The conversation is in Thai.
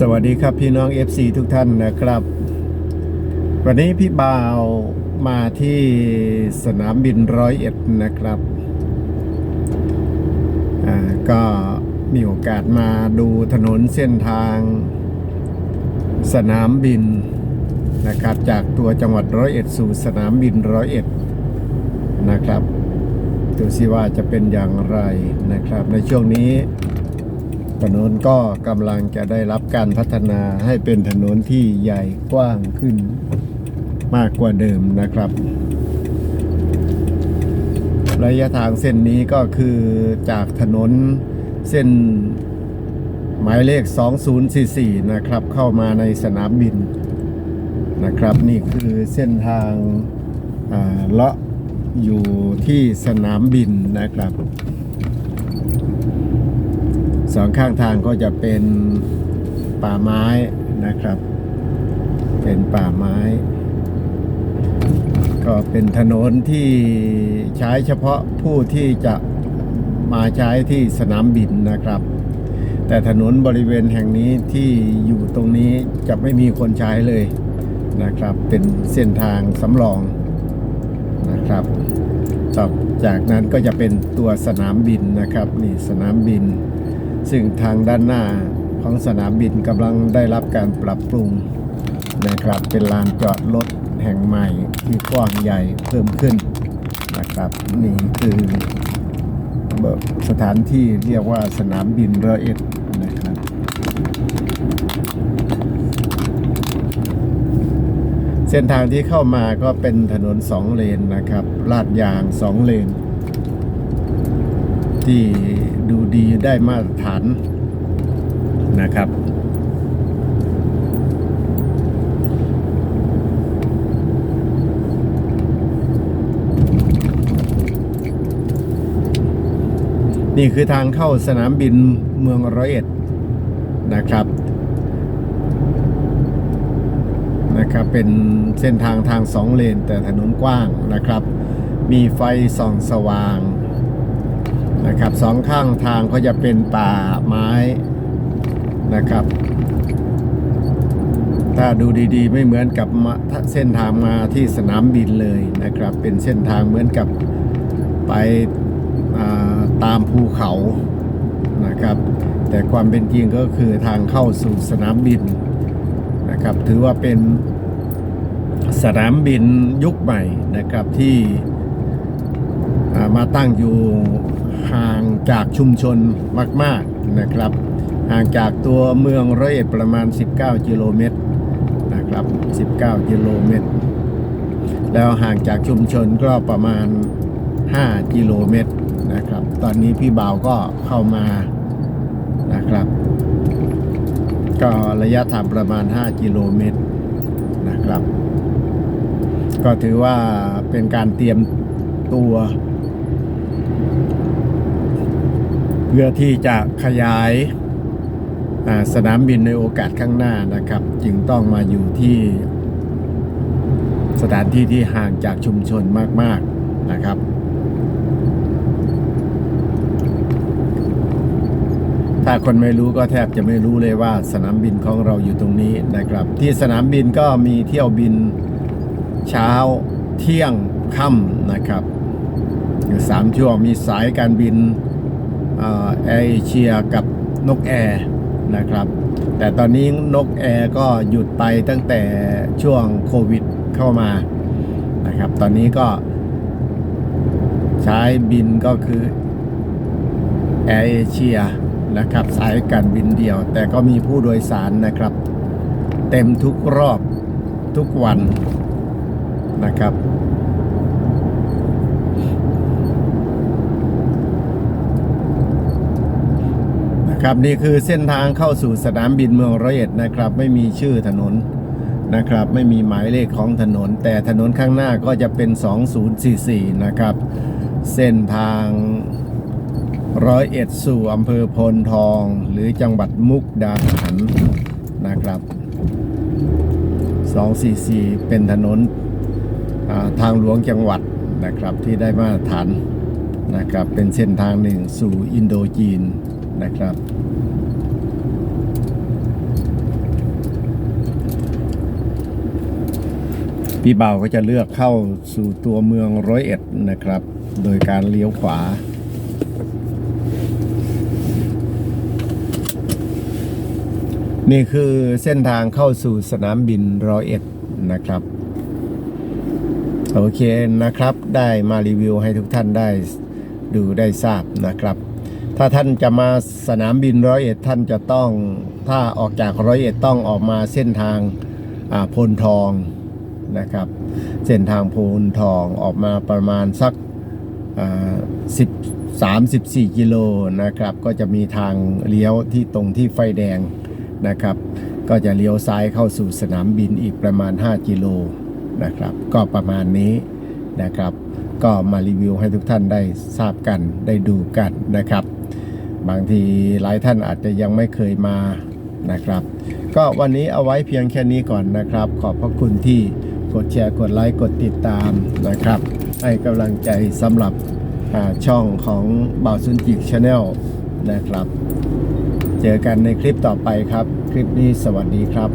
สวัสดีครับพี่น้อง FC ทุกท่านนะครับ วันนี้พี่บ่าวมาที่สนามบินร้อยเอ็ดนะครับก็มีโอกาสมาดูถนนเส้นทาง สนามบินนะครับจากตัวจังหวัดร้อยเอ็ดสู่สนามบินร้อยเอ็ดนะครับดูสิว่าจะเป็นอย่างไรนะครับ ในช่วงนี้ ถนนก็กำลังจะได้รับการพัฒนาให้เป็นถนนที่ใหญ่กว้างขึ้นมากกว่าเดิมนะครับ ระยะทางเส้นนี้ก็คือจากถนนเส้นหมายเลข 2044 นะครับ เข้ามาในสนามบินนะครับ นี่คือเส้นทางเลาะอยู่ที่สนามบินนะครับ สองข้างทางก็จะเป็นป่าไม้นะครับ เป็นป่าไม้ ก็เป็นถนนที่ใช้เฉพาะผู้ที่จะมาใช้ที่สนามบินนะครับ แต่ถนนบริเวณแห่งนี้ที่อยู่ตรงนี้จะไม่มีคนใช้เลยนะครับ เป็นเส้นทางสำรองนะครับต่อจากนั้นก็จะเป็นตัวสนามบินนะครับ นี่สนามบิน ซึ่งทางด้านหน้าของสนามบินกำลังได้รับการปรับปรุงนะครับ เป็นลานจอดรถแห่งใหม่ที่กว้างใหญ่เพิ่มขึ้นนะครับนี่คือสถานที่เรียกว่าสนามบินร้อยเอ็ดนะครับเส้นทางที่เข้ามาก็เป็นถนนสองเลนนะครับ ลาดยางสองเลน ที่ดูดีได้มาตรฐานนะครับ นี่คือทางเข้าสนามบินเมืองร้อยเอ็ดนะครับนะครับเป็นเส้นทางทางสองเลนแต่ถนนกว้างนะครับ มีไฟส่องสว่าง นะครับสองข้างทางก็จะเป็นป่าไม้นะครับ ถ้าดูดีๆ ไม่เหมือนกับเส้นทางมาที่สนามบินเลยนะครับ เป็นเส้นทางเหมือนกับไปาตามภูเขานะครับ แต่ความเป็นจริงก็คือทางเข้าสู่สนามบินนะครับ ถือว่าเป็นสนามบินยุคใหม่นะครับที่มาตั้งอยู่ ห่างจากชุมชนมาก ๆนะครับ ห่างจากตัวเมืองร้อยเอ็ดประมาณ 19 กิโลเมตรนะครับ 19 กิโลเมตร แล้วห่างจากชุมชนก็ประมาณ 5 กิโลเมตรนะครับ ตอนนี้พี่บ่าวก็เข้ามานะครับ ก็ระยะทางประมาณ 5 กิโลเมตรนะครับ ก็ถือว่าเป็นการเตรียมตัว เพื่อที่จะขยายสนามบินในโอกาสข้างหน้านะครับ จึงต้องมาอยู่ที่สถานที่ที่ห่างจากชุมชนมาก ๆนะครับ ถ้าคนไม่รู้ก็แทบจะไม่รู้เลยว่าสนามบินของเราอยู่ตรงนี้นะครับ ที่สนามบินก็มีเที่ยวบินเช้าเที่ยงค่ำนะครับอยู่สามช่วงมีสายการบิน แอร์เอเชียกับนกแอร์นะครับ แต่ตอนนี้นกแอร์ก็หยุดไปตั้งแต่ช่วงโควิดเข้ามานะครับ ตอนนี้ก็ใช้บินก็คือแอร์เอเชียนะครับสายการบินเดียว แต่ก็มีผู้โดยสารนะครับ เต็มทุกรอบทุกวันนะครับ ครับนี่คือเส้นทางเข้าสู่สนามบินเมืองร้อยเอ็ดนะครับ ไม่มีชื่อถนนนะครับ ไม่มีหมายเลขของถนน แต่ถนนข้างหน้าก็จะเป็น 2044 นะครับ เส้นทางร้อยเอ็ดสู่อำเภอโพนทอง หรือจังหวัดมุกดาหารนะครับ 244 เป็นถนนทางหลวงจังหวัดนะครับที่ได้มาตรฐานนะครับเป็นเส้นทางหนึ่งสู่อินโดจีน นะครับ พี่เบาก็จะเลือกเข้าสู่ตัวเมืองร้อยเอ็ดนะครับ โดยการเลี้ยวขวานี่คือเส้นทางเข้าสู่สนามบินร้อยเอ็ดนะครับ โอเคนะครับ ได้มารีวิวให้ทุกท่านได้ดูได้ทราบนะครับ ถ้าท่านจะมาสนามบินร้อยเอ็ดท่านจะต้องถ้าออกจากร้อยเอ็ดต้องออกมาเส้นทางอ่าโพนทองนะครับ เส้นทางโพนทองออกมาประมาณสักสิบสามสิบสี่กิโลนะครับ ก็จะมีทางเลี้ยวที่ตรงที่ไฟแดงนะครับ ก็จะเลี้ยวซ้ายเข้าสู่สนามบินอีกประมาณ 5 กิโลนะครับ ก็ประมาณนี้นะครับ ก็มารีวิวให้ทุกท่านได้ทราบกันได้ดูกันนะครับ บางทีหลายท่านอาจจะยังไม่เคยมานะครับ ก็วันนี้เอาไว้เพียงแค่นี้ก่อนนะครับ ขอบพระคุณที่กดแชร์กดไลค์กดติดตามนะครับ ให้กำลังใจสำหรับช่องของบ่าวซุนจิกชาแนลนะครับ เจอกันในคลิปต่อไปครับ คลิปนี้สวัสดีครับ